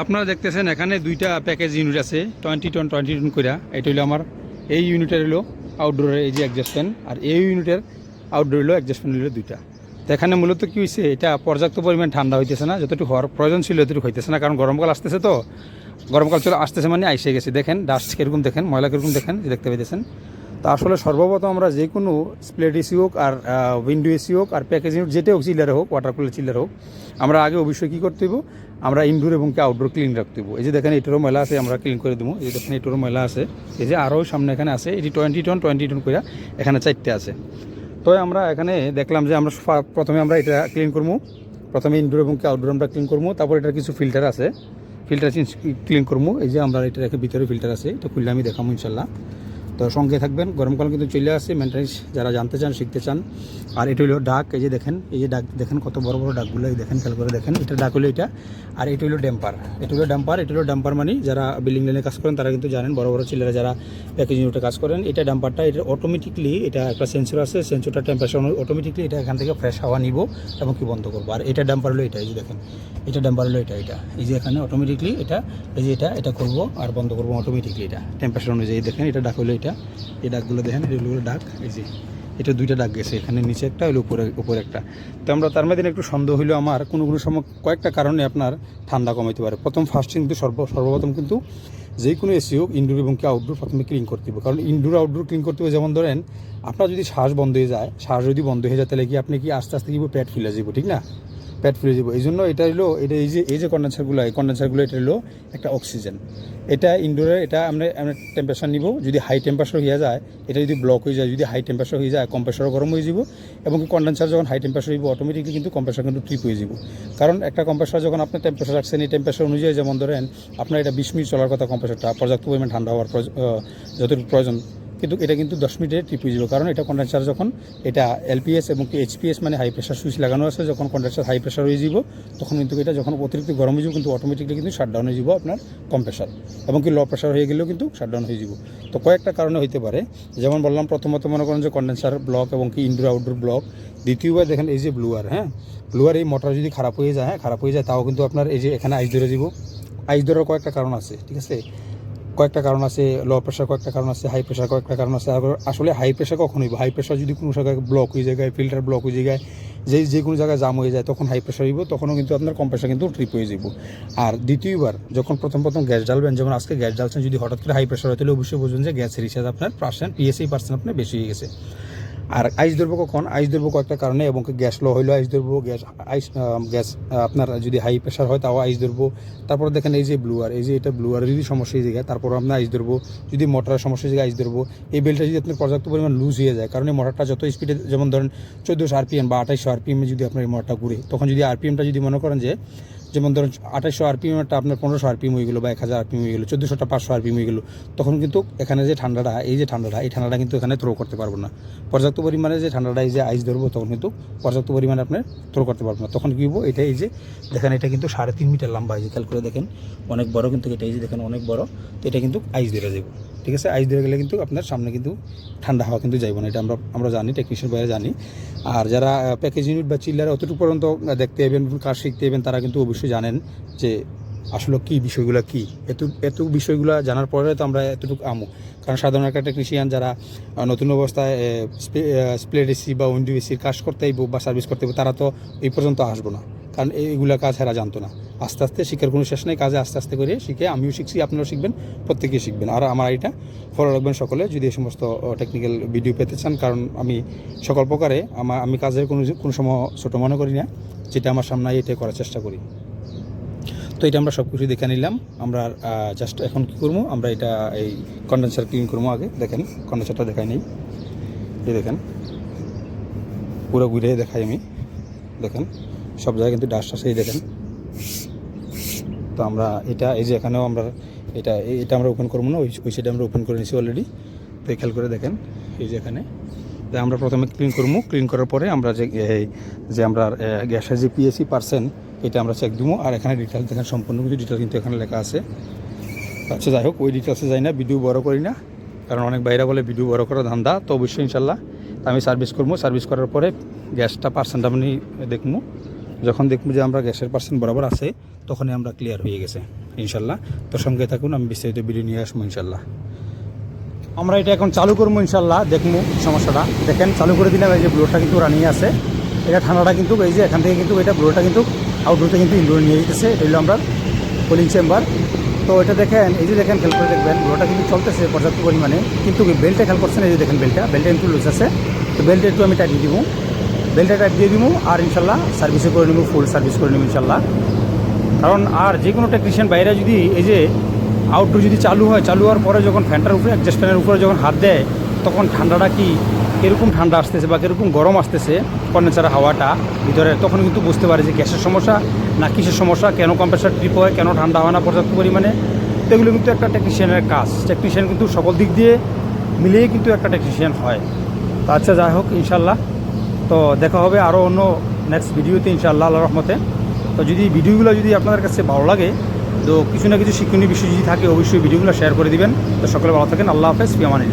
আপনারা দেখতেছেন এখানে দুইটা প্যাকেজ ইউনিট আছে টোয়েন্টি টন টোয়েন্টি টন কইরা। এটা হলো আমার, এই ইউনিটের হলো আউটডোরের এই যে অ্যাডজাস্টমেন্ট আর এই ইউনিটের আউটডোর হলো অ্যাডজাস্টমেন্ট হলো দুইটা। তো এখানে মূলত কি হয়েছে এটা পর্যাপ্ত পরিমাণ ঠান্ডা হইতেছে না, যতটুকু হওয়ার প্রয়োজন ছিল এতটুকু হইতেছে না, কারণ গরমকাল আসতেছে তো। গরমকাল চলে আসতেছে মানে আইসে গেছে। দেখেন ডাস্ট কীরকম দেখেন, ময়লা কীরকম দেখেন দেখতে পেয়েছেন তো আসলে সর্বপ্রথম আমরা যে কোনো স্প্লেট এসি হোক আর উইন্ডো এসি হোক আর প্যাকেজিং ইউনিট যেটা হোক চিলার হোক ওয়াটার কুলার চিলার হোক, আমরা আগে অবশ্যই কী করতে হইব? আমরা ইনডোর এবং কি আউটডোর ক্লিন রাখতে এই যে দেখেন, এটারও ময়লা আছে, আমরা ক্লিন করে দেবো। এই যে দেখেন, এটারও ময়লা আছে। এই যে আরও সামনে এখানে আছে, এটি টোয়েন্টি টন টোয়েন্টি টন করে এখানে চারটে আছে। তো আমরা এখানে দেখলাম যে আমরা প্রথমে আমরা এটা ক্লিন করব। প্রথমে ইনডোর এবং কি আউটডোর আমরা ক্লিন করব। তারপর এটার কিছু ফিল্টার আছে। ফিল্টার চেঞ্জ ক্লিন করব। এই যে আমরা এটা রেখে ভিতরে ফিল্টার আছে, এটা খুললে আমি দেখাবো ইনশাল্লাহ। তো সঙ্গে থাকবেন। গরমকাল কিন্তু চলে আসছে মেনটেন্স যারা জানতে চান, শিখতে চান। আর এটা হলো ডাক, এই যে দেখেন, এই যে ডাক, দেখেন কত বড় বড় ডাকগুলো, এই দেখেন, খেয়াল করে দেখেন। এটা ডাক হলো এটা, আর এটা হলো ড্যাম্পার। এটা হলো ড্যাম্পার, এটা হলো ড্যাম্পার মানে যারা বিল্ডিং লাইনে কাজ করেন, তারা কিন্তু জানেন, বড় বড় ছেলেরা যারা প্যাকেজ ইউনিটে কাজ করেন, এটা ড্যাম্পারটা, এটা অটোমেটিকলি এটা একটা সেন্সর আছে সেন্সরটা টেম্পারেচার অটোমেটিকলি এটা এখান থেকে ফ্রেশ হাওয়া নিব এবং কি বন্ধ করব। আর এটা ড্যাম্পার হলো এটা, এই যে দেখেন, এটা ড্যাম্পার হলো এটা এটা। এই যে এখানে অটোমেটিকলি এটা, এই যে এটা এটা করব আর বন্ধ করব অটোমেটিকলি এটা টেম্পারেচার অনুযায়ী দেখেন, এটা ডাক হলো এটা। এই ডাকগুলো দেখেন এটা হলো ডাক এই যে, এটা দুইটা ডাক গেছে, এখানে নিচে একটা হলো উপরে উপরে একটা। তো আমরা তার মধ্যে একটু সন্দেহ হইল আমার কোনো কোনো সময় কয়েকটা কারণে আপনার ঠান্ডা কমাইতে পারে। প্রথম ফার্স্ট কিন্তু সর্ব, সর্বপ্রথম কিন্তু যে কোনো এসি হোক ইনডোর এবং কি আউটডোর প্রথমে ক্লিন করতে হবে। কারণ ইনডোর আউটডোর ক্লিন করতে হবে, যেমন ধরেন, আপনার যদি শ্বাস বন্ধ হয়ে যায়, শ্বাস যদি বন্ধ হয়ে যায়, তাহলে কি আপনি কি আস্তে আস্তে কি পেট ফুলে যাব ঠিক না? পেট ফুলে যাব এই জন্য এটা হলো, এটা এই যে এই যে কন্ডেন্সারগুলো এই কন্ডেন্সারগুলো এটা হলো একটা অক্সিজেন এটা ইনডোরে এটা আমরা আমরা টেম্পারেচার নিব। যদি হাই টেম্পারেচার হয়ে যায়, এটা যদি ব্লক হয়ে যায়, যদি হাই টেম্পারেচার হয়ে যায় কম্প্রেসারও গরম হয়ে যাব এবং কন্ডেন্সার যখন হাই টেম্পারেচার হইব অটোমেটিকলি কিন্তু কম্প্রেসার কিন্তু ট্রিপ হয়ে যাব কারণ একটা কম্প্রেসার যখন আপনি টেম্পারেচার রাখছেন, এই টেম্পারেচার অনুযায়ী যেমন ধরেন, আপনার এটা বিশ মিনিট চলার কথা কম্প্রেসারটা পর্যাপ্ত পরিমাণ ঠান্ডা হওয়ার যতটুকু প্রয়োজন। কিন্তু এটা কিন্তু দশ মিনিটে হয়ে যাবে কারণ এটা কন্ডেন্সার যখন এটা এলপিএস এবং কি এইচপিএস মানে হাই প্রেশার সুইচ লাগানো আছে, যখন কন্ডেন্সার হাই প্রেশার হয়ে যাব তখন কিন্তু এটা যখন অতিরিক্ত গরম হয়ে যাব কিন্তু অটোমেটিকলি কিন্তু শাটডাউন হয়ে যাব আপনার কম কম্প্রেসার এবং কি লো প্রেশার হয়ে গেলেও কিন্তু শাটডাউন হয়ে যাব তো কয়েকটা কারণে হইতে পারে। যেমন বললাম, প্রথমত মনে করেন যে কন্ডেন্সার ব্লক এবং কি ইনডোর আউটডোর ব্লক দ্বিতীয়বার দেখেন এই যে ব্লুয়ার হ্যাঁ? ব্লুয়ার এই মোটর যদি খারাপ হয়ে যায় হ্যাঁ খারাপ হয়ে যায়, তাও কিন্তু আপনার এই যে এখানে আইস ধরে যাব আইস ধরার কয়েকটা কারণ আছে, ঠিক আছে? কয়েকটা কারণ আছে লো প্রেশার কয়েকটা কারণ আছে হাই প্রেশার কয়েকটা কারণ আছে। আসলে হাই প্রেশার কখন হইব? হাই প্রেশার যদি কোনো জায়গায় ব্লক হয়ে যায় ফিল্টার ব্লক হয়ে যায় যে যে কোনো জায়গায় জাম হয়ে যায়, তখন হাই প্রেশার হইব, তখনও কিন্তু আপনার কম প্রেশার কিন্তু ট্রিপ হয়ে যাব আর দ্বিতীয়বার, যখন প্রথম প্রথম গ্যাস জ্বালবেন, যেমন আজকে গ্যাস জ্বালছেন, যদি হঠাৎ করে হাই প্রেশার হয়, তাহলে অবশ্যই বুঝবেন যে গ্যাসের হিসাবে আপনার পার্সেন্ট পিএসআই পার্সেন্ট আপনার বেশি হয়ে গেছে। আর আইস ধরবো কখন? আইস ধরবো কয়েকটা কারণে এবং গ্যাস লো হইল আইস ধরবো গ্যাস, আইস গ্যাস, আপনার যদি হাই প্রেশার হয় তাও আইস ধরবো তারপর দেখেন এই যে ব্লুয়ার এই যে এটা ব্লুয়ার যদি সমস্যা হয়ে যায় তারপর আপনার আইস ধরবো যদি মোটরের সমস্যা যায় আইস ধরবো এই বেলটা যদি আপনার পর্যাপ্ত পরিমাণ লুজ হয়ে যায়, কারণ এই মোটরটা যত স্পিডে যেমন ধরেন চোদ্দোশো আরপিএম বা আঠাইশশো আরপিএমে যদি আপনার এই মোটরটা ঘুরে, তখন যদি আরপিএমটা যদি মনে করেন যে যেমন ধরুন আঠাইশশো আরপিএমটা আপনার পনেরোশো আরপিএম হয়ে গেলো বা এক হাজার আরপিএম হয়ে গেলো, চোদ্দোশোটা পাঁচশো আরপিএম হয়ে গেলো, তখন কিন্তু এখানে যে ঠান্ডাটা, এই যে ঠান্ডাটা, এই ঠান্ডাটা কিন্তু এখানে থ্রো করতে পারব না। পর্যাপ্ত পরিমাণে যে ঠান্ডাটা, এই যে আইস ধরবো, তখন কিন্তু পর্যাপ্ত পরিমাণে আপনি থ্রো করতে পারব না। তখন কী হব এটা এই যে দেখেন, এটা কিন্তু সাড়ে তিন মিটার লম্বা যে খেয়াল করে দেখেন, অনেক বড় কিন্তু এটা, এই যে দেখেন, অনেক বড়, তো এটা কিন্তু আইস ধরে যাব ঠিক আছে, আইস ধরে গেলে কিন্তু আপনার সামনে কিন্তু ঠান্ডা হাওয়া কিন্তু যাইব না, এটা আমরা আমরা জানি টেকনিশিয়ান বাইরে জানি। আর যারা প্যাকেজ ইউনিট বা চিল্লার অতটুকু পর্যন্ত দেখতে যাবেন কাজ শিখতে যাবেন তারা কিন্তু অবশ্যই জানেন যে আসলে কী বিষয়গুলো কী। এত এত বিষয়গুলো জানার পরে তো আমরা এতটুকু আমু। কারণ সাধারণ একটা টেকনিশিয়ান যারা নতুন অবস্থায় স্প্লেট এসি বা উইন্ডো এসির কাজ করতে বা সার্ভিস করতে তারা তো এই পর্যন্ত আসব না। কারণ এইগুলা কাজ এরা জানতো না। আস্তে আস্তে শিখার কোনো শেষ নেই, কাজে আস্তে আস্তে করে শিখে, আমিও শিখছি, আপনারাও শিখবেন, প্রত্যেকেই শিখবেন। আর আমার এটা ফলো রাখবেন সকলে, যদি এই সমস্ত টেকনিক্যাল ভিডিও পেতে চান, কারণ আমি সকল প্রকারে আমার আমি কাজের কোনো কোনো সময় ছোটো মনে করি না, যেটা আমার সামনে এটাই করার চেষ্টা করি। তো এটা আমরা সব কিছু দেখে নিলাম, আমরা জাস্ট এখন কী করব, আমরা এটা, এই কন্ডেন্সার ক্লিন করব আগে, দেখেন কন্ডেন্সারটা দেখাই নেই, এই দেখেন, পুরো ঘুরে দেখাই আমি, দেখেন, সব জায়গায় কিন্তু ডাস্ট আছে, এই দেখেন। তো আমরা এটা, এই যে এখানেও আমরা এটা এটা আমরা ওপেন করব না, ওই ওই সাইডে আমরা ওপেন করে নিছি অলরেডি তো খেয়াল করে দেখেন, এই যে এখানে। তো আমরা প্রথমে ক্লিন করব। ক্লিন করার পরে আমরা যে যে আমরা গ্যাসের যে পিএসসি পার্সেন্ট এটা আমরা চেক দিব। আর এখানে ডিটেলস দেখেন, সম্পূর্ণ কিছু ডিটেল কিন্তু এখানে লেখা আছে। আচ্ছা যাই হোক, ওই ডিটেলসে যাই না ভিডিও বড় করি না। কারণ অনেক বাইরে বলে ভিডিও বড় করা ধান্দা, তো অবশ্যই ইনশাল্লাহ। আমি সার্ভিস করব। সার্ভিস করার পরে গ্যাসটা পার্সেন্ট আপনি দেখব। যখন দেখব যে আমরা গ্যাসের পার্সেন্ট বরাবর আছে, তখনই আমরা ক্লিয়ার হয়ে গেছে, ইনশাল্লাহ। তো সঙ্গে থাকুন, আমি বিস্তারিত ভিডিও নিয়ে আসব, ইনশাল্লাহ। আমরা এটা এখন চালু করব, ইনশাল্লাহ। দেখব সমস্যাটা। দেখেন, চালু করে দিলাম, এই যে ব্লোরটা কিন্তু রানিং আছে। এটা ঠান্ডাটা কিন্তু, এই যে এখান থেকে কিন্তু, এটা ব্লোরটা কিন্তু আউটডোরতে কিন্তু ইনডোরে নিয়ে যেতেছে। এটা হলো আমরা কুলিং চেম্বার তো এটা দেখেন, এই যে দেখেন, খেয়াল করে দেখবেন ব্লোরটা কিন্তু চলতেছে পর্যাপ্ত পরিমাণে। কিন্তু বেলটা খেয়াল করছেন, এই যে দেখেন বেলটা বেলটা কিন্তু লুজ আছে। তো বেলটা একটু আমি টাইট দিব। বেলটা টাইট দিয়ে দিব আর ইনশাল্লাহ সার্ভিসও করে নেব ফুল সার্ভিস করে নেব ইনশাল্লাহ। কারণ আর যে কোনো টেকনিশিয়ান বাইরে যদি এই যে আউটডোর যদি চালু হয়, চালু হওয়ার পরে যখন ফ্যানটার উপরে অ্যাডজাস্ট উপরে যখন হাত দেয়, তখন ঠান্ডাটা কি, কীরকম ঠান্ডা আসতেছে বা কীরকম গরম আসতেছে কন্ডেন্সার হাওয়াটা ভিতরে, তখন কিন্তু বুঝতে পারে যে গ্যাসের সমস্যা না কিসের সমস্যা, কেন কম্প্রেসার ট্রিপ হয়, কেন ঠান্ডা হয় না পর্যাপ্ত পরিমাণে। এগুলো কিন্তু একটা টেকনিশিয়ানের কাজ। টেকনিশিয়ান কিন্তু সকল দিক দিয়ে মিলিয়ে কিন্তু একটা টেকনিশিয়ান হয়। তো আচ্ছা যাই হোক, ইনশাল্লাহ। তো দেখা হবে আরও অন্য নেক্সট ভিডিওতে ইনশাআল্লাহ আল্লাহ রহমতে। তো যদি ভিডিওগুলো যদি আপনাদের কাছে ভালো লাগে, তো কিছু না কিছু শিক্ষণীয় বিষয় যদি থাকে, অবশ্যই ভিডিওগুলো শেয়ার করে দিবেন। তো সকলে ভালো থাকেন, আল্লাহ হাফেজ ফিয়ামানিল্লাহ